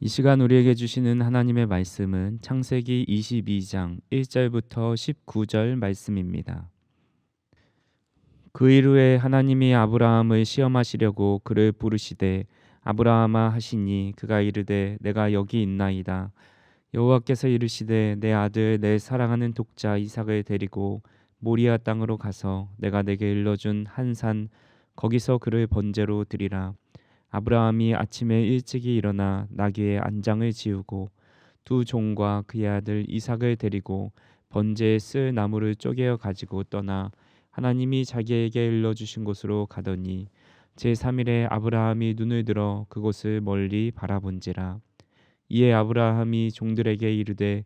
이 시간 우리에게 주시는 하나님의 말씀은 창세기 22장 1절부터 19절 말씀입니다. 그 이후에 하나님이 아브라함을 시험하시려고 그를 부르시되 아브라함아 하시니 그가 이르되 내가 여기 있나이다. 여호와께서 이르시되 내 아들 내 사랑하는 독자 이삭을 데리고 모리아 땅으로 가서 내가 내게 일러준 한 산 거기서 그를 번제로 드리라. 아브라함이 아침에 일찍이 일어나 나귀의 안장을 지우고 두 종과 그의 아들 이삭을 데리고 번제에 쓸 나무를 쪼개어 가지고 떠나 하나님이 자기에게 일러 주신 곳으로 가더니 제 3일에 아브라함이 눈을 들어 그곳을 멀리 바라본지라. 이에 아브라함이 종들에게 이르되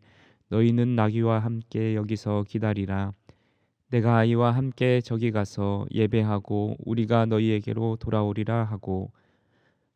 너희는 나귀와 함께 여기서 기다리라. 내가 아이와 함께 저기 가서 예배하고 우리가 너희에게로 돌아오리라 하고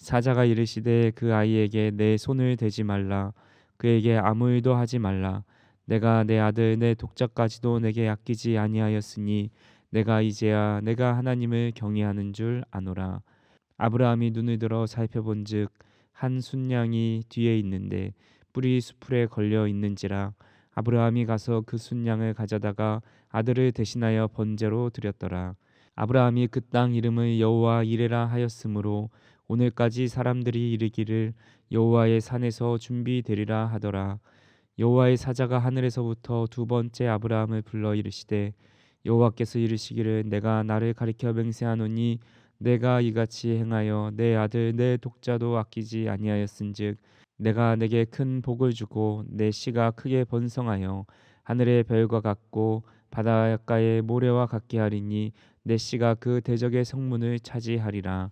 사자가 이르시되 그 아이에게 내 손을 대지 말라. 그에게 아무 일도 하지 말라. 내가 내 아들 내 독자까지도 내게 아끼지 아니하였으니 내가 이제야 내가 하나님을 경외하는 줄 아노라. 아브라함이 눈을 들어 살펴본즉 한 순양이 뒤에 있는데 뿔이 수풀에 걸려 있는지라 아브라함이 가서 그 순양을 가져다가 아들을 대신하여 번제로 드렸더라. 아브라함이 그 땅 이름을 여호와 이레라 하였으므로 오늘까지 사람들이 이르기를 여호와의 산에서 준비되리라 하더라. 여호와의 사자가 하늘에서부터 두 번째 아브라함을 불러 이르시되 여호와께서 이르시기를 내가 나를 가리켜 맹세하노니 내가 이같이 행하여 내 아들 내 독자도 아끼지 아니하였은즉 내가 내게 큰 복을 주고 내 씨가 크게 번성하여 하늘의 별과 같고 바닷가의 모래와 같게 하리니 내 씨가 그 대적의 성문을 차지하리라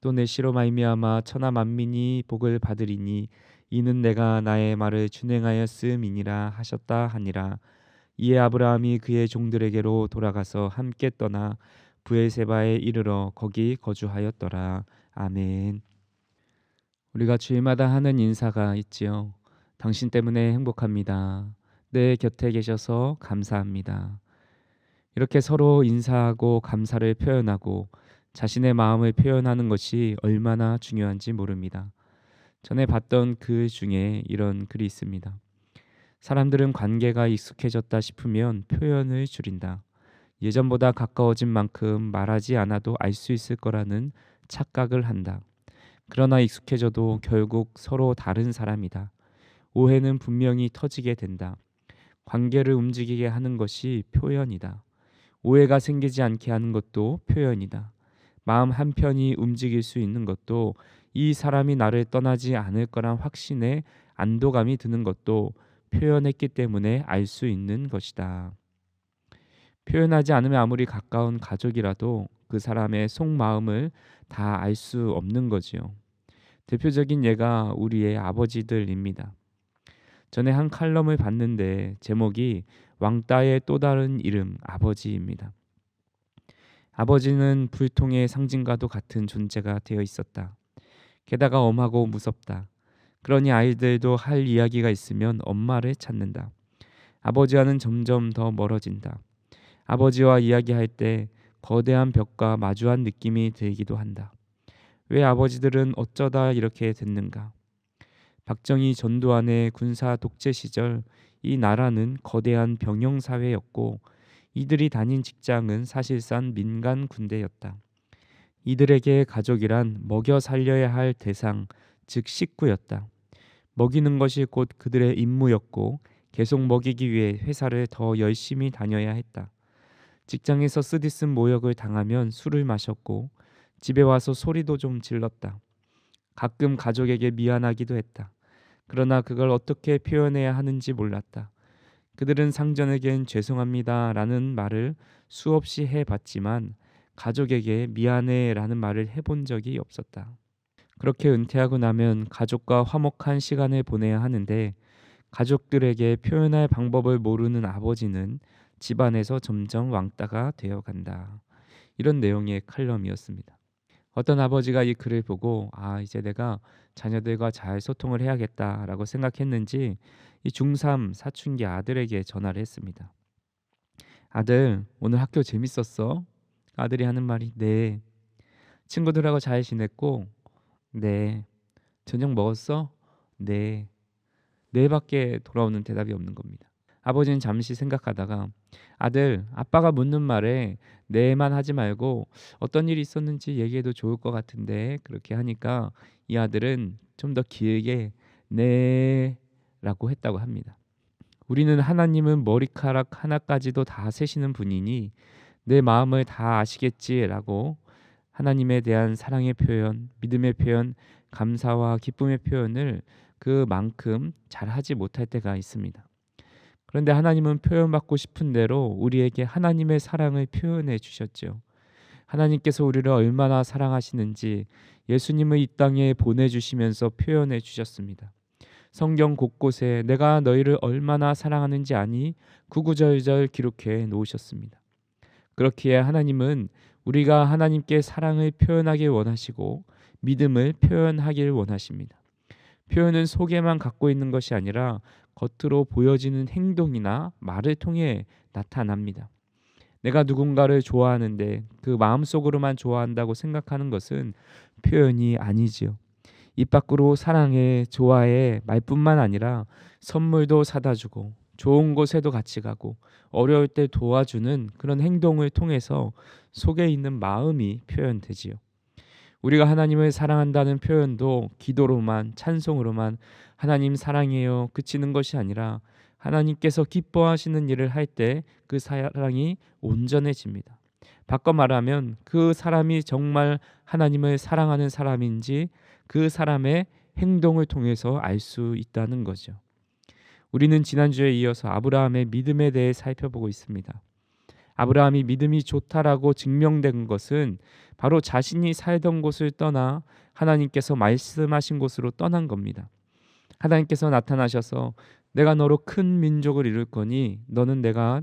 또 내 시로 말미암아 천하 만민이 복을 받으리니 이는 내가 나의 말을 준행하였음이니라 하셨다 하니라. 이에 아브라함이 그의 종들에게로 돌아가서 함께 떠나 부엘세바에 이르러 거기 거주하였더라. 아멘. 우리가 주일마다 하는 인사가 있지요. 당신 때문에 행복합니다. 내 곁에 계셔서 감사합니다. 이렇게 서로 인사하고 감사를 표현하고 자신의 마음을 표현하는 것이 얼마나 중요한지 모릅니다. 전에 봤던 글 중에 이런 글이 있습니다. 사람들은 관계가 익숙해졌다 싶으면 표현을 줄인다. 예전보다 가까워진 만큼 말하지 않아도 알 수 있을 거라는 착각을 한다. 그러나 익숙해져도 결국 서로 다른 사람이다. 오해는 분명히 터지게 된다. 관계를 움직이게 하는 것이 표현이다. 오해가 생기지 않게 하는 것도 표현이다. 마음 한편이 움직일 수 있는 것도 이 사람이 나를 떠나지 않을 거란 확신에 안도감이 드는 것도 표현했기 때문에 알 수 있는 것이다. 표현하지 않으면 아무리 가까운 가족이라도 그 사람의 속마음을 다 알 수 없는 거지요. 대표적인 예가 우리의 아버지들입니다. 전에 한 칼럼을 봤는데 제목이 왕따의 또 다른 이름 아버지입니다. 아버지는 불통의 상징과도 같은 존재가 되어 있었다. 게다가 엄하고 무섭다. 그러니 아이들도 할 이야기가 있으면 엄마를 찾는다. 아버지와는 점점 더 멀어진다. 아버지와 이야기할 때 거대한 벽과 마주한 느낌이 들기도 한다. 왜 아버지들은 어쩌다 이렇게 됐는가? 박정희 전두환의 군사 독재 시절 이 나라는 거대한 병영 사회였고 이들이 다닌 직장은 사실상 민간 군대였다. 이들에게 가족이란 먹여 살려야 할 대상, 즉 식구였다. 먹이는 것이 곧 그들의 임무였고 계속 먹이기 위해 회사를 더 열심히 다녀야 했다. 직장에서 쓰디쓴 모욕을 당하면 술을 마셨고 집에 와서 소리도 좀 질렀다. 가끔 가족에게 미안하기도 했다. 그러나 그걸 어떻게 표현해야 하는지 몰랐다. 그들은 상전에겐 죄송합니다 라는 말을 수없이 해봤지만 가족에게 미안해 라는 말을 해본 적이 없었다. 그렇게 은퇴하고 나면 가족과 화목한 시간을 보내야 하는데 가족들에게 표현할 방법을 모르는 아버지는 집안에서 점점 왕따가 되어 간다. 이런 내용의 칼럼이었습니다. 어떤 아버지가 이 글을 보고 아 이제 내가 자녀들과 잘 소통을 해야겠다라고 생각했는지 이 중3 사춘기 아들에게 전화를 했습니다. 아들 오늘 학교 재밌었어? 아들이 하는 말이 네. 친구들하고 잘 지냈고 네. 저녁 먹었어? 네. 네밖에 돌아오는 대답이 없는 겁니다. 아버지는 잠시 생각하다가 아들, 아빠가 묻는 말에 네만 하지 말고 어떤 일이 있었는지 얘기해도 좋을 것 같은데 그렇게 하니까 이 아들은 좀 더 길게 네 라고 했다고 합니다. 우리는 하나님은 머리카락 하나까지도 다 세시는 분이니 내 마음을 다 아시겠지라고 하나님에 대한 사랑의 표현, 믿음의 표현, 감사와 기쁨의 표현을 그만큼 잘 하지 못할 때가 있습니다. 그런데 하나님은 표현받고 싶은 대로 우리에게 하나님의 사랑을 표현해 주셨죠. 하나님께서 우리를 얼마나 사랑하시는지 예수님을 이 땅에 보내주시면서 표현해 주셨습니다. 성경 곳곳에 내가 너희를 얼마나 사랑하는지 아니 구구절절 기록해 놓으셨습니다. 그렇기에 하나님은 우리가 하나님께 사랑을 표현하길 원하시고 믿음을 표현하길 원하십니다. 표현은 속에만 갖고 있는 것이 아니라 겉으로 보여지는 행동이나 말을 통해 나타납니다. 내가 누군가를 좋아하는데 그 마음속으로만 좋아한다고 생각하는 것은 표현이 아니지요. 입 밖으로 사랑해, 좋아해 말뿐만 아니라 선물도 사다 주고 좋은 곳에도 같이 가고 어려울 때 도와주는 그런 행동을 통해서 속에 있는 마음이 표현되지요. 우리가 하나님을 사랑한다는 표현도 기도로만 찬송으로만 하나님 사랑해요 그치는 것이 아니라 하나님께서 기뻐하시는 일을 할 때 그 사랑이 온전해집니다. 바꿔 말하면 그 사람이 정말 하나님을 사랑하는 사람인지 그 사람의 행동을 통해서 알 수 있다는 거죠. 우리는 지난주에 이어서 아브라함의 믿음에 대해 살펴보고 있습니다. 아브라함이 믿음이 좋다라고 증명된 것은 바로 자신이 살던 곳을 떠나 하나님께서 말씀하신 곳으로 떠난 겁니다. 하나님께서 나타나셔서 내가 너로 큰 민족을 이룰 거니 너는 내가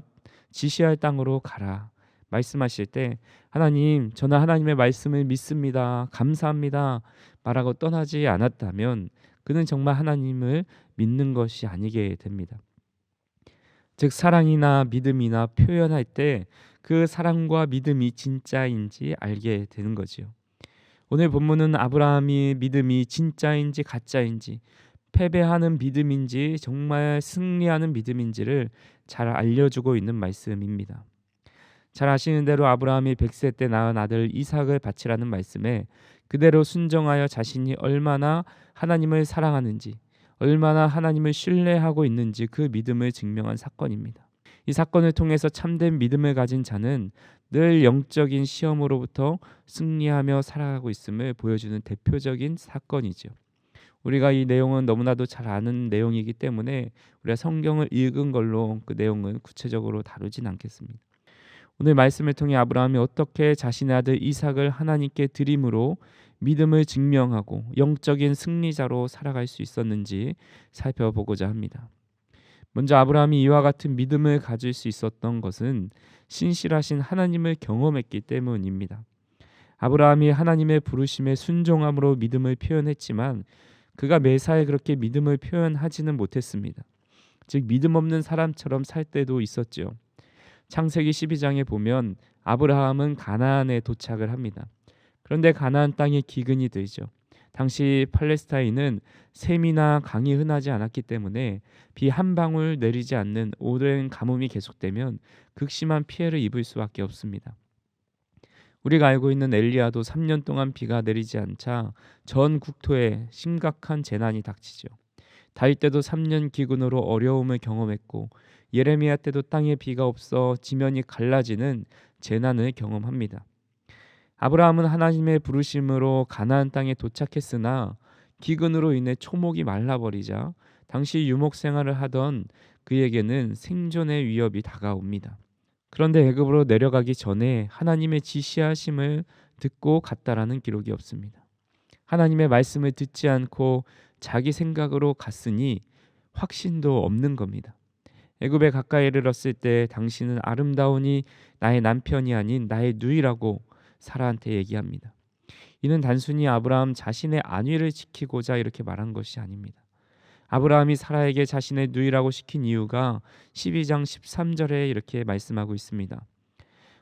지시할 땅으로 가라. 말씀하실 때 하나님 저는 하나님의 말씀을 믿습니다. 감사합니다. 말하고 떠나지 않았다면 그는 정말 하나님을 믿는 것이 아니게 됩니다. 즉 사랑이나 믿음이나 표현할 때 그 사랑과 믿음이 진짜인지 알게 되는 거지요. 오늘 본문은 아브라함이 믿음이 진짜인지 가짜인지 패배하는 믿음인지 정말 승리하는 믿음인지를 잘 알려주고 있는 말씀입니다. 잘 아시는 대로 아브라함이 100세 때 낳은 아들 이삭을 바치라는 말씀에 그대로 순정하여 자신이 얼마나 하나님을 사랑하는지 얼마나 하나님을 신뢰하고 있는지 그 믿음을 증명한 사건입니다. 이 사건을 통해서 참된 믿음을 가진 자는 늘 영적인 시험으로부터 승리하며 살아가고 있음을 보여주는 대표적인 사건이죠. 우리가 이 내용은 너무나도 잘 아는 내용이기 때문에 우리가 성경을 읽은 걸로 그 내용은 구체적으로 다루진 않겠습니다. 오늘 말씀을 통해 아브라함이 어떻게 자신의 아들 이삭을 하나님께 드림으로 믿음을 증명하고 영적인 승리자로 살아갈 수 있었는지 살펴보고자 합니다. 먼저 아브라함이 이와 같은 믿음을 가질 수 있었던 것은 신실하신 하나님을 경험했기 때문입니다. 아브라함이 하나님의 부르심에 순종함으로 믿음을 표현했지만 그가 매사에 그렇게 믿음을 표현하지는 못했습니다. 즉 믿음 없는 사람처럼 살 때도 있었죠. 창세기 12장에 보면 아브라함은 가나안에 도착을 합니다. 그런데 가나안 땅에 기근이 들죠. 당시 팔레스타인은 샘이나 강이 흔하지 않았기 때문에 비 한 방울 내리지 않는 오랜 가뭄이 계속되면 극심한 피해를 입을 수밖에 없습니다. 우리가 알고 있는 엘리야도 3년 동안 비가 내리지 않자 전 국토에 심각한 재난이 닥치죠. 다윗 때도 3년 기근으로 어려움을 경험했고 예레미야 때도 땅에 비가 없어 지면이 갈라지는 재난을 경험합니다. 아브라함은 하나님의 부르심으로 가나안 땅에 도착했으나 기근으로 인해 초목이 말라버리자 당시 유목 생활을 하던 그에게는 생존의 위협이 다가옵니다. 그런데 애굽으로 내려가기 전에 하나님의 지시하심을 듣고 갔다라는 기록이 없습니다. 하나님의 말씀을 듣지 않고 자기 생각으로 갔으니 확신도 없는 겁니다. 애굽에 가까이 이르렀을 때 당신은 아름다우니 나의 남편이 아닌 나의 누이라고 사라한테 얘기합니다. 이는 단순히 아브라함 자신의 안위를 지키고자 이렇게 말한 것이 아닙니다. 아브라함이 사라에게 자신의 누이라고 시킨 이유가 12장 13절에 이렇게 말씀하고 있습니다.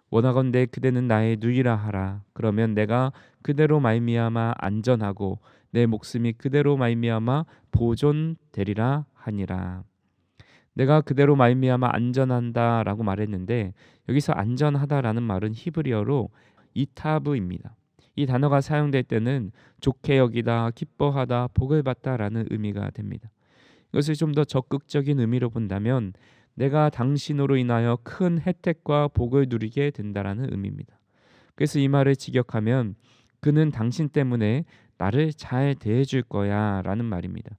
원하건대 그대는 나의 누이라 하라. 그러면 내가 그대로 말미암아 안전하고 내 목숨이 그대로 말미암아 보존되리라 하니라. 내가 그대로 말미암아 안전한다라고 말했는데 여기서 안전하다라는 말은 히브리어로 이타브입니다. 이 단어가 사용될 때는 좋게 여기다, 기뻐하다, 복을 받다라는 의미가 됩니다. 이것을 좀 더 적극적인 의미로 본다면 내가 당신으로 인하여 큰 혜택과 복을 누리게 된다라는 의미입니다. 그래서 이 말을 직역하면 그는 당신 때문에 나를 잘 대해줄 거야 라는 말입니다.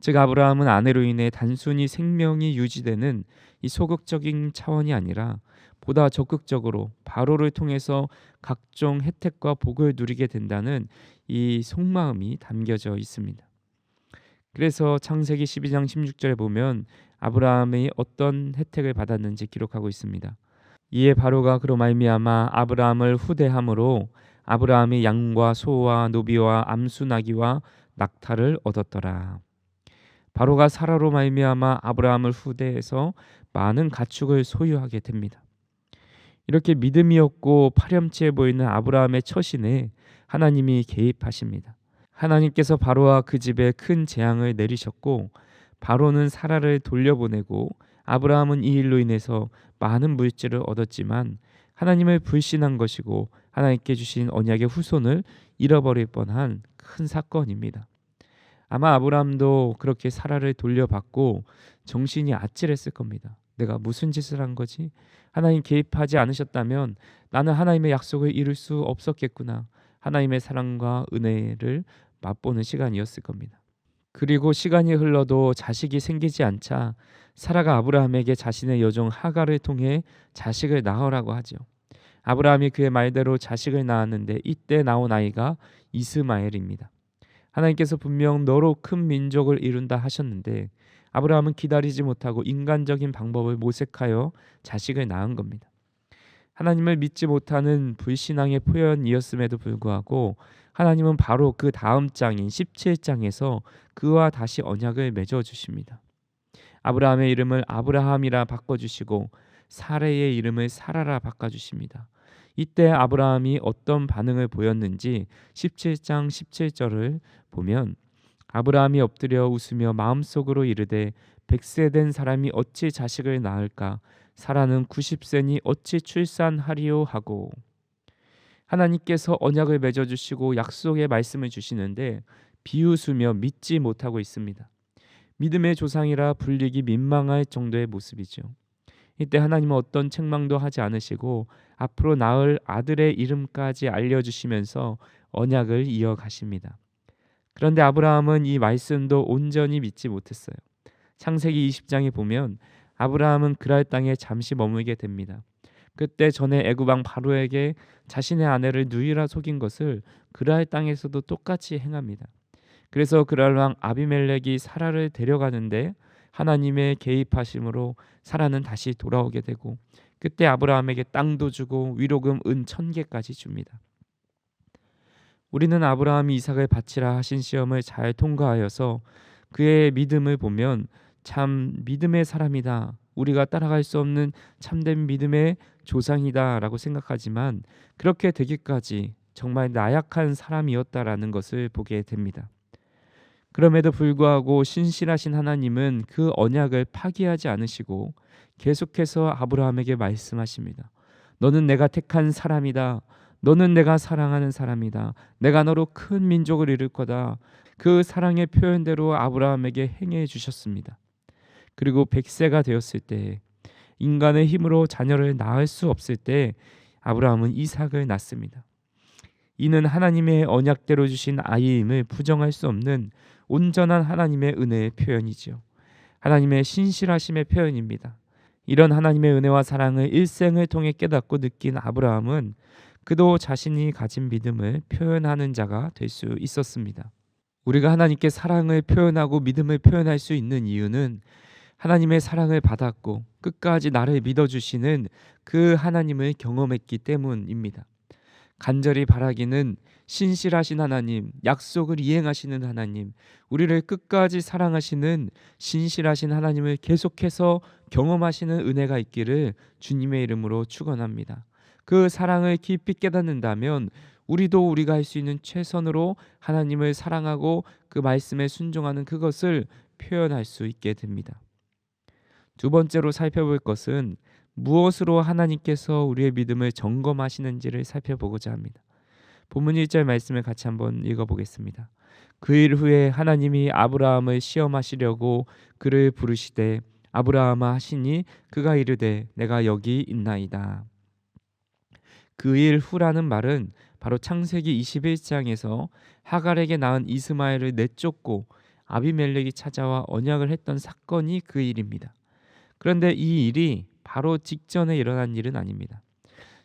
즉 아브라함은 아내로 인해 단순히 생명이 유지되는 이 소극적인 차원이 아니라 보다 적극적으로 바로를 통해서 각종 혜택과 복을 누리게 된다는 이 속마음이 담겨져 있습니다. 그래서 창세기 12장 16절에 보면 아브라함이 어떤 혜택을 받았는지 기록하고 있습니다. 이에 바로가 그로 말미암아 아브라함을 후대함으로 아브라함이 양과 소와 노비와 암수 나귀와 낙타를 얻었더라. 바로가 사라로 말미암아 아브라함을 후대해서 많은 가축을 소유하게 됩니다. 이렇게 믿음이 없고 파렴치해 보이는 아브라함의 처신에 하나님이 개입하십니다. 하나님께서 바로와 그 집에 큰 재앙을 내리셨고 바로는 사라를 돌려보내고 아브라함은 이 일로 인해서 많은 물질을 얻었지만 하나님을 불신한 것이고 하나님께 주신 언약의 후손을 잃어버릴 뻔한 큰 사건입니다. 아마 아브라함도 그렇게 사라를 돌려받고 정신이 아찔했을 겁니다. 내가 무슨 짓을 한 거지? 하나님 개입하지 않으셨다면 나는 하나님의 약속을 이룰 수 없었겠구나. 하나님의 사랑과 은혜를 맛보는 시간이었을 겁니다. 그리고 시간이 흘러도 자식이 생기지 않자 사라가 아브라함에게 자신의 여종 하가를 통해 자식을 낳으라고 하죠. 아브라함이 그의 말대로 자식을 낳았는데 이때 나온 아이가 이스마엘입니다. 하나님께서 분명 너로 큰 민족을 이룬다 하셨는데 아브라함은 기다리지 못하고 인간적인 방법을 모색하여 자식을 낳은 겁니다. 하나님을 믿지 못하는 불신앙의 표현이었음에도 불구하고 하나님은 바로 그 다음 장인 17장에서 그와 다시 언약을 맺어 주십니다. 아브라함의 이름을 아브라함이라 바꿔 주시고 사레의 이름을 사라라 바꿔 주십니다. 이때 아브라함이 어떤 반응을 보였는지 17장 17절을 보면 아브라함이 엎드려 웃으며 마음속으로 이르되 백세 된 사람이 어찌 자식을 낳을까 사라는 90세니 어찌 출산하리요 하고 하나님께서 언약을 맺어 주시고 약속의 말씀을 주시는데 비웃으며 믿지 못하고 있습니다. 믿음의 조상이라 불리기 민망할 정도의 모습이죠. 이때 하나님은 어떤 책망도 하지 않으시고 앞으로 낳을 아들의 이름까지 알려주시면서 언약을 이어가십니다. 그런데 아브라함은 이 말씀도 온전히 믿지 못했어요. 창세기 20장에 보면 아브라함은 그랄 땅에 잠시 머물게 됩니다. 그때 전에 애굽왕 바로에게 자신의 아내를 누이라 속인 것을 그랄 땅에서도 똑같이 행합니다. 그래서 그랄 왕 아비멜렉이 사라를 데려가는데 하나님의 개입하심으로 사라는 다시 돌아오게 되고 그때 아브라함에게 땅도 주고 위로금 은 천 개까지 줍니다. 우리는 아브라함이 이삭을 바치라 하신 시험을 잘 통과하여서 그의 믿음을 보면 참 믿음의 사람이다. 우리가 따라갈 수 없는 참된 믿음의 조상이다라고 생각하지만 그렇게 되기까지 정말 나약한 사람이었다라는 것을 보게 됩니다. 그럼에도 불구하고 신실하신 하나님은 그 언약을 파기하지 않으시고 계속해서 아브라함에게 말씀하십니다. 너는 내가 택한 사람이다. 너는 내가 사랑하는 사람이다. 내가 너로 큰 민족을 이룰 거다. 그 사랑의 표현대로 아브라함에게 행해 주셨습니다. 그리고 100세가 되었을 때 인간의 힘으로 자녀를 낳을 수 없을 때 아브라함은 이삭을 낳습니다. 이는 하나님의 언약대로 주신 아이임을 부정할 수 없는 온전한 하나님의 은혜의 표현이지요. 하나님의 신실하심의 표현입니다. 이런 하나님의 은혜와 사랑을 일생을 통해 깨닫고 느낀 아브라함은 그도 자신이 가진 믿음을 표현하는 자가 될 수 있었습니다. 우리가 하나님께 사랑을 표현하고 믿음을 표현할 수 있는 이유는 하나님의 사랑을 받았고 끝까지 나를 믿어주시는 그 하나님을 경험했기 때문입니다. 간절히 바라기는 신실하신 하나님, 약속을 이행하시는 하나님, 우리를 끝까지 사랑하시는 신실하신 하나님을 계속해서 경험하시는 은혜가 있기를 주님의 이름으로 축원합니다. 그 사랑을 깊이 깨닫는다면 우리도 우리가 할 수 있는 최선으로 하나님을 사랑하고 그 말씀에 순종하는 그것을 표현할 수 있게 됩니다. 두 번째로 살펴볼 것은 무엇으로 하나님께서 우리의 믿음을 점검하시는지를 살펴보고자 합니다. 본문 1절 말씀을 같이 한번 읽어보겠습니다. 그 일 후에 하나님이 아브라함을 시험하시려고 그를 부르시되 아브라함아 하시니 그가 이르되 내가 여기 있나이다. 그 일 후라는 말은 바로 창세기 21장에서 하갈에게 낳은 이스마엘을 내쫓고 아비멜렉이 찾아와 언약을 했던 사건이 그 일입니다. 그런데 이 일이 바로 직전에 일어난 일은 아닙니다.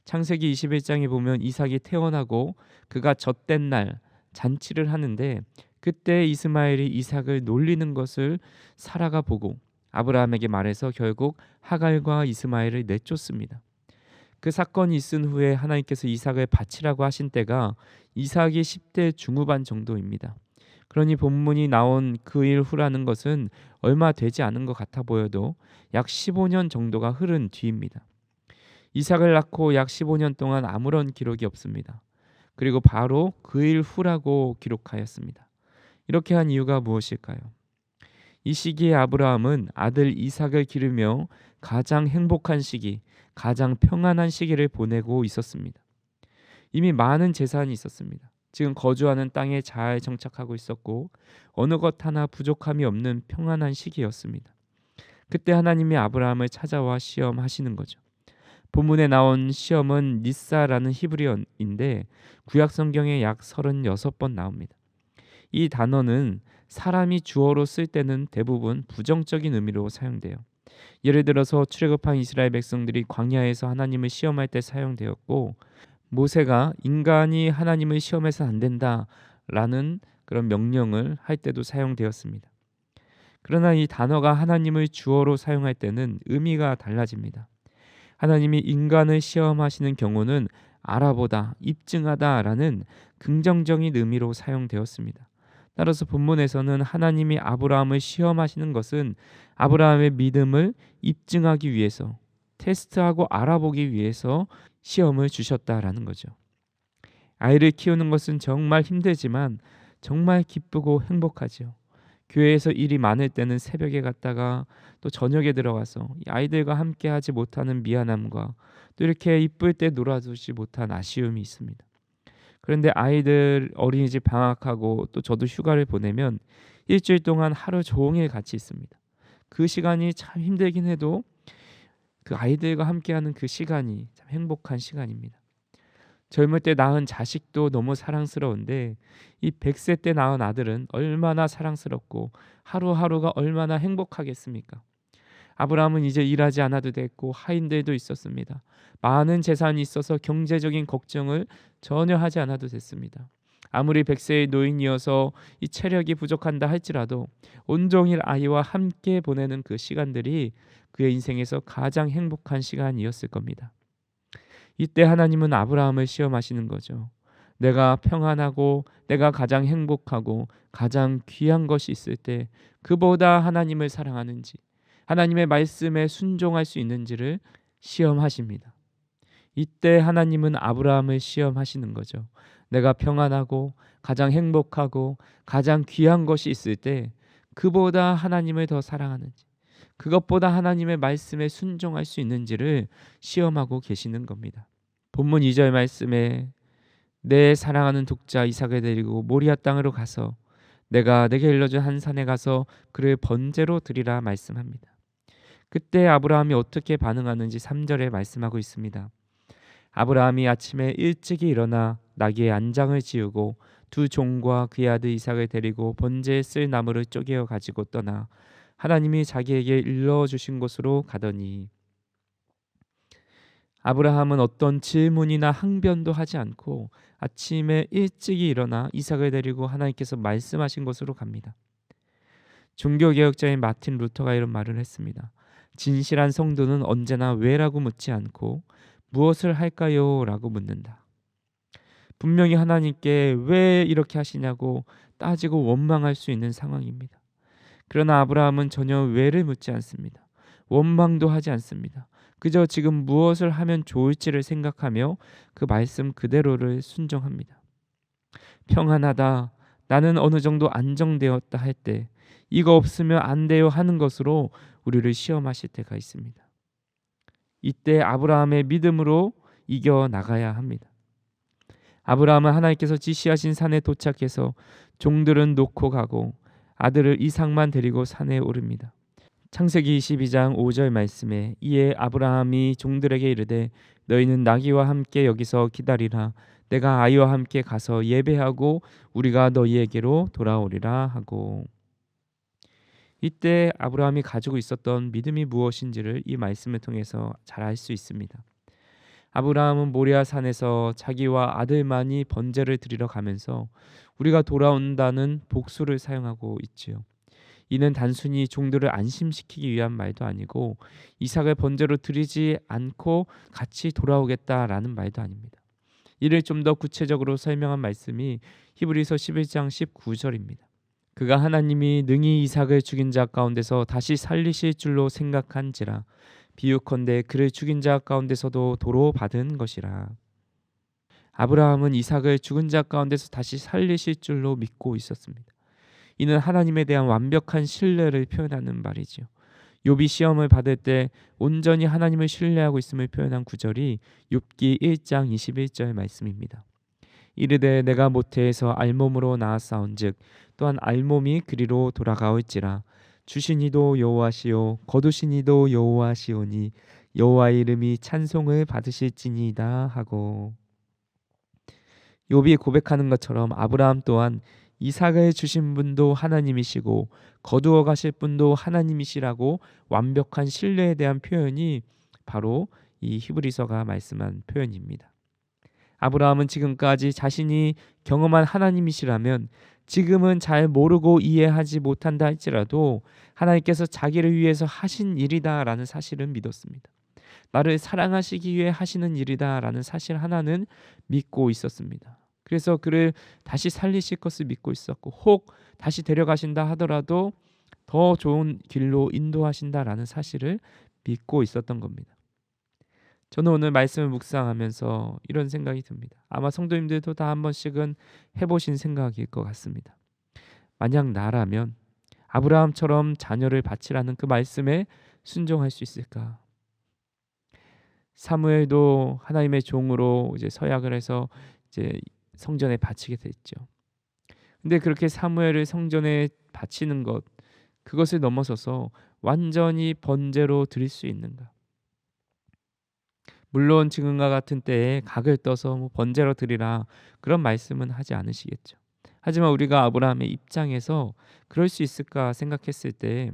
창세기 21장에 보면 이삭이 태어나고 그가 젖된 날 잔치를 하는데 그때 이스마엘이 이삭을 놀리는 것을 사라가 보고 아브라함에게 말해서 결국 하갈과 이스마엘을 내쫓습니다. 그 사건이 있은 후에 하나님께서 이삭을 바치라고 하신 때가 이삭이 10대 중후반 정도입니다. 그러니 본문이 나온 그 일 후라는 것은 얼마 되지 않은 것 같아 보여도 약 15년 정도가 흐른 뒤입니다. 이삭을 낳고 약 15년 동안 아무런 기록이 없습니다. 그리고 바로 그 일 후라고 기록하였습니다. 이렇게 한 이유가 무엇일까요? 이 시기에 아브라함은 아들 이삭을 기르며 가장 행복한 시기, 가장 평안한 시기를 보내고 있었습니다. 이미 많은 재산이 있었습니다. 지금 거주하는 땅에 잘 정착하고 있었고 어느 것 하나 부족함이 없는 평안한 시기였습니다. 그때 하나님이 아브라함을 찾아와 시험하시는 거죠. 본문에 나온 시험은 니사라는 히브리어인데 구약 성경에 약 36번 나옵니다. 이 단어는 사람이 주어로 쓸 때는 대부분 부정적인 의미로 사용돼요. 예를 들어서 출애굽한 이스라엘 백성들이 광야에서 하나님을 시험할 때 사용되었고 모세가 인간이 하나님을 시험해서 안 된다라는 그런 명령을 할 때도 사용되었습니다. 그러나 이 단어가 하나님을 주어로 사용할 때는 의미가 달라집니다. 하나님이 인간을 시험하시는 경우는 알아보다, 입증하다라는 긍정적인 의미로 사용되었습니다. 따라서 본문에서는 하나님이 아브라함을 시험하시는 것은 아브라함의 믿음을 입증하기 위해서 테스트하고 알아보기 위해서 시험을 주셨다라는 거죠. 아이를 키우는 것은 정말 힘들지만 정말 기쁘고 행복하죠. 교회에서 일이 많을 때는 새벽에 갔다가 또 저녁에 들어가서 아이들과 함께 하지 못하는 미안함과 또 이렇게 이쁠 때 놀아주지 못한 아쉬움이 있습니다. 그런데 아이들 어린이집 방학하고 또 저도 휴가를 보내면 일주일 동안 하루 종일 같이 있습니다. 그 시간이 참 힘들긴 해도 그 아이들과 함께하는 그 시간이 참 행복한 시간입니다. 젊을 때 낳은 자식도 너무 사랑스러운데 이 100세 때 낳은 아들은 얼마나 사랑스럽고 하루하루가 얼마나 행복하겠습니까? 아브라함은 이제 일하지 않아도 됐고 하인들도 있었습니다. 많은 재산이 있어서 경제적인 걱정을 전혀 하지 않아도 됐습니다. 아무리 백세의 노인이어서 이 체력이 부족한다 할지라도 온종일 아이와 함께 보내는 그 시간들이 그의 인생에서 가장 행복한 시간이었을 겁니다. 이때 하나님은 아브라함을 시험하시는 거죠. 내가 평안하고 내가 가장 행복하고 가장 귀한 것이 있을 때 그보다 하나님을 사랑하는지 하나님의 말씀에 순종할 수 있는지를 시험하십니다. 이때 하나님은 아브라함을 시험하시는 거죠. 내가 평안하고 가장 행복하고 가장 귀한 것이 있을 때 그보다 하나님을 더 사랑하는지 그것보다 하나님의 말씀에 순종할 수 있는지를 시험하고 계시는 겁니다. 본문 2절 말씀에 내 사랑하는 독자 이삭을 데리고 모리아 땅으로 가서 내가 내게 일러준 한 산에 가서 그를 번제로 드리라 말씀합니다. 그때 아브라함이 어떻게 반응하는지 3절에 말씀하고 있습니다. 아브라함이 아침에 일찍이 일어나 나귀의 안장을 지우고 두 종과 그의 아들 이삭을 데리고 번제에 쓸 나무를 쪼개어 가지고 떠나 하나님이 자기에게 일러 주신 곳으로 가더니 아브라함은 어떤 질문이나 항변도 하지 않고 아침에 일찍이 일어나 이삭을 데리고 하나님께서 말씀하신 곳으로 갑니다. 종교개혁자인 마틴 루터가 이런 말을 했습니다. 진실한 성도는 언제나 왜라고 묻지 않고 무엇을 할까요? 라고 묻는다. 분명히 하나님께 왜 이렇게 하시냐고 따지고 원망할 수 있는 상황입니다. 그러나 아브라함은 전혀 왜를 묻지 않습니다. 원망도 하지 않습니다. 그저 지금 무엇을 하면 좋을지를 생각하며 그 말씀 그대로를 순종합니다. 평안하다. 나는 어느 정도 안정되었다 할 때 이거 없으면 안 돼요 하는 것으로 우리를 시험하실 때가 있습니다. 이때 아브라함의 믿음으로 이겨 나가야 합니다. 아브라함은 하나님께서 지시하신 산에 도착해서 종들은 놓고 가고 아들을 이삭만 데리고 산에 오릅니다. 창세기 22장 5절 말씀에 이에 아브라함이 종들에게 이르되 너희는 나귀와 함께 여기서 기다리라 내가 아이와 함께 가서 예배하고 우리가 너희에게로 돌아오리라 하고 이때 아브라함이 가지고 있었던 믿음이 무엇인지를 이 말씀을 통해서 잘 알 수 있습니다. 아브라함은 모리아 산에서 자기와 아들만이 번제를 드리러 가면서 우리가 돌아온다는 복수를 사용하고 있지요. 이는 단순히 종들을 안심시키기 위한 말도 아니고 이삭을 번제로 드리지 않고 같이 돌아오겠다라는 말도 아닙니다. 이를 좀 더 구체적으로 설명한 말씀이 히브리서 11장 19절입니다. 그가 하나님이 능히 이삭을 죽인 자 가운데서 다시 살리실 줄로 생각한지라 비유컨대 그를 죽인 자 가운데서도 도로 받은 것이라. 아브라함은 이삭을 죽은 자 가운데서 다시 살리실 줄로 믿고 있었습니다. 이는 하나님에 대한 완벽한 신뢰를 표현하는 말이지요. 욥이 시험을 받을 때 온전히 하나님을 신뢰하고 있음을 표현한 구절이 욥기 1장 21절 말씀입니다. 이르되 내가 모태에서 알몸으로 나았사온즉 또한 알몸이 그리로 돌아가올지라 주신 이도 여호와시요 거두신 이도 여호와시오니 여호와 이름이 찬송을 받으실지니이다 하고 욥이 고백하는 것처럼 아브라함 또한 이삭을 주신 분도 하나님이시고 거두어 가실 분도 하나님이시라고 완벽한 신뢰에 대한 표현이 바로 이 히브리서가 말씀한 표현입니다. 아브라함은 지금까지 자신이 경험한 하나님이시라면 지금은 잘 모르고 이해하지 못한다 할지라도 하나님께서 자기를 위해서 하신 일이다라는 사실을 믿었습니다. 나를 사랑하시기 위해 하시는 일이다라는 사실 하나는 믿고 있었습니다. 그래서 그를 다시 살리실 것을 믿고 있었고 혹 다시 데려가신다 하더라도 더 좋은 길로 인도하신다라는 사실을 믿고 있었던 겁니다. 저는 오늘 말씀을 묵상하면서 이런 생각이 듭니다. 아마 성도님들도 다 한 번씩은 해보신 생각일 것 같습니다. 만약 나라면 아브라함처럼 자녀를 바치라는 그 말씀에 순종할 수 있을까? 사무엘도 하나님의 종으로 이제 서약을 해서 이제 성전에 바치게 됐죠. 근데 그렇게 사무엘을 성전에 바치는 것 그것을 넘어서서 완전히 번제로 드릴 수 있는가? 물론 지금과 같은 때에 각을 떠서 뭐 번제로 드리라 그런 말씀은 하지 않으시겠죠. 하지만 우리가 아브라함의 입장에서 그럴 수 있을까 생각했을 때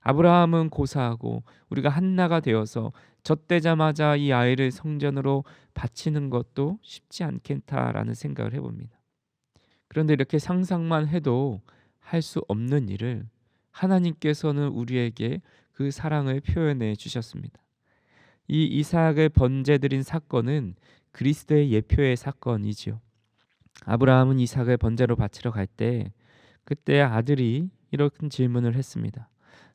아브라함은 고사하고 우리가 한나가 되어서 젖되자마자 이 아이를 성전으로 바치는 것도 쉽지 않겠다라는 생각을 해봅니다. 그런데 이렇게 상상만 해도 할 수 없는 일을 하나님께서는 우리에게 그 사랑을 표현해 주셨습니다. 이 이삭을 번제드린 사건은 그리스도의 예표의 사건이지요. 아브라함은 이삭을 번제로 바치러 갈 때 그때 아들이 이런 질문을 했습니다.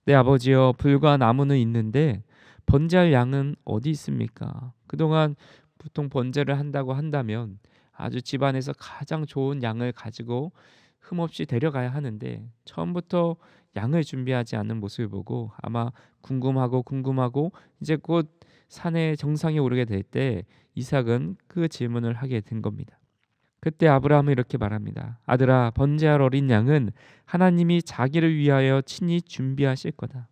내 아버지여 불과 나무는 있는데 번제할 양은 어디 있습니까? 그동안 보통 번제를 한다고 한다면 아주 집안에서 가장 좋은 양을 가지고 흠없이 데려가야 하는데 처음부터 양을 준비하지 않는 모습을 보고 아마 궁금하고 궁금하고 이제 곧 산의 정상에 오르게 될 때 이삭은 그 질문을 하게 된 겁니다. 그때 아브라함은 이렇게 말합니다. 아들아 번제할 어린 양은 하나님이 자기를 위하여 친히 준비하실 거다.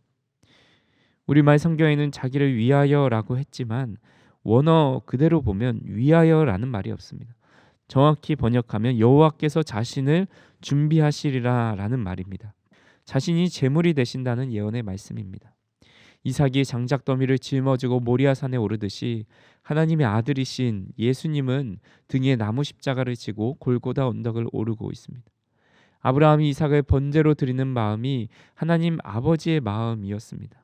우리말 성경에는 자기를 위하여라고 했지만 원어 그대로 보면 위하여라는 말이 없습니다. 정확히 번역하면 여호와께서 자신을 준비하시리라라는 말입니다. 자신이 제물이 되신다는 예언의 말씀입니다. 이삭이 장작 더미를 짊어지고 모리아산에 오르듯이 하나님의 아들이신 예수님은 등에 나무 십자가를 지고 골고다 언덕을 오르고 있습니다. 아브라함이 이삭을 번제로 드리는 마음이 하나님 아버지의 마음이었습니다.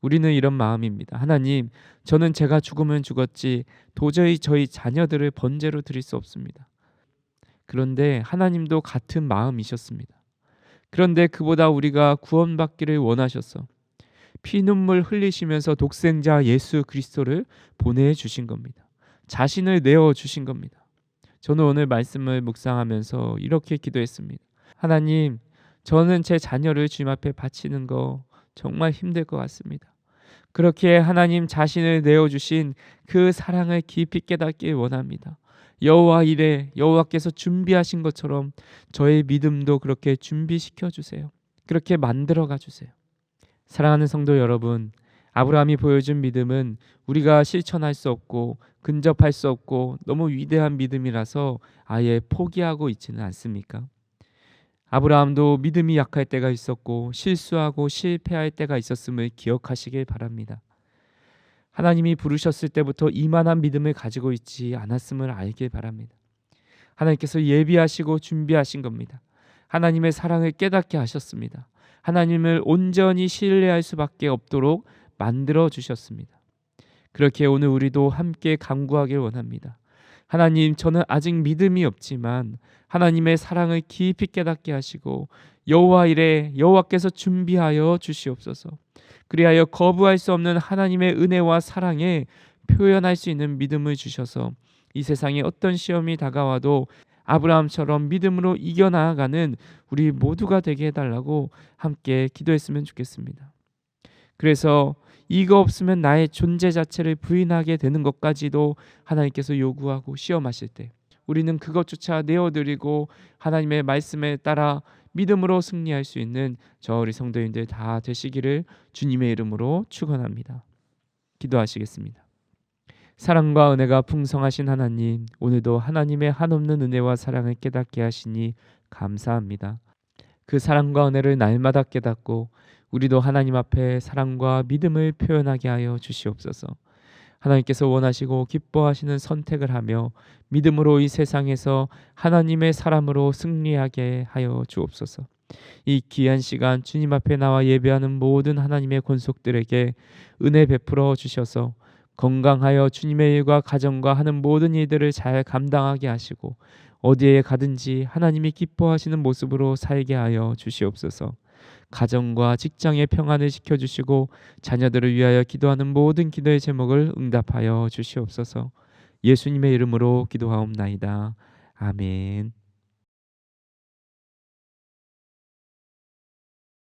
우리는 이런 마음입니다. 하나님, 저는 제가 죽으면 죽었지 도저히 저희 자녀들을 번제로 드릴 수 없습니다. 그런데 하나님도 같은 마음이셨습니다. 그런데 그보다 우리가 구원받기를 원하셔서 피눈물 흘리시면서 독생자 예수 그리스도를 보내 주신 겁니다. 자신을 내어 주신 겁니다. 저는 오늘 말씀을 묵상하면서 이렇게 기도했습니다. 하나님, 저는 제 자녀를 주님 앞에 바치는 거 정말 힘들 것 같습니다. 그렇게 하나님 자신을 내어 주신 그 사랑을 깊이 깨닫길 원합니다. 여호와 이래 여호와께서 준비하신 것처럼 저의 믿음도 그렇게 준비시켜 주세요. 그렇게 만들어 가 주세요. 사랑하는 성도 여러분, 아브라함이 보여준 믿음은 우리가 실천할 수 없고 근접할 수 없고 너무 위대한 믿음이라서 아예 포기하고 있지는 않습니까? 아브라함도 믿음이 약할 때가 있었고 실수하고 실패할 때가 있었음을 기억하시길 바랍니다. 하나님이 부르셨을 때부터 이만한 믿음을 가지고 있지 않았음을 알길 바랍니다. 하나님께서 예비하시고 준비하신 겁니다. 하나님의 사랑을 깨닫게 하셨습니다. 하나님을 온전히 신뢰할 수밖에 없도록 만들어 주셨습니다. 그렇게 오늘 우리도 함께 강구하길 원합니다. 하나님, 저는 아직 믿음이 없지만 하나님의 사랑을 깊이 깨닫게 하시고 여호와 이래 여호와께서 준비하여 주시옵소서. 그리하여 거부할 수 없는 하나님의 은혜와 사랑에 표현할 수 있는 믿음을 주셔서 이 세상에 어떤 시험이 다가와도 아브라함처럼 믿음으로 이겨나가는 우리 모두가 되게 해달라고 함께 기도했으면 좋겠습니다. 그래서 이거 없으면 나의 존재 자체를 부인하게 되는 것까지도 하나님께서 요구하고 시험하실 때 우리는 그것조차 내어드리고 하나님의 말씀에 따라 믿음으로 승리할 수 있는 저 우리 성도님들 다 되시기를 주님의 이름으로 축원합니다. 기도하시겠습니다. 사랑과 은혜가 풍성하신 하나님, 오늘도 하나님의 한없는 은혜와 사랑을 깨닫게 하시니 감사합니다. 그 사랑과 은혜를 날마다 깨닫고 우리도 하나님 앞에 사랑과 믿음을 표현하게 하여 주시옵소서. 하나님께서 원하시고 기뻐하시는 선택을 하며 믿음으로 이 세상에서 하나님의 사람으로 승리하게 하여 주옵소서. 이 귀한 시간 주님 앞에 나와 예배하는 모든 하나님의 권속들에게 은혜 베풀어 주셔서 건강하여 주님의 일과 가정과 하는 모든 일들을 잘 감당하게 하시고 어디에 가든지 하나님이 기뻐하시는 모습으로 살게 하여 주시옵소서. 가정과 직장의 평안을 지켜 주시고 자녀들을 위하여 기도하는 모든 기도의 제목을 응답하여 주시옵소서. 예수님의 이름으로 기도하옵나이다. 아멘.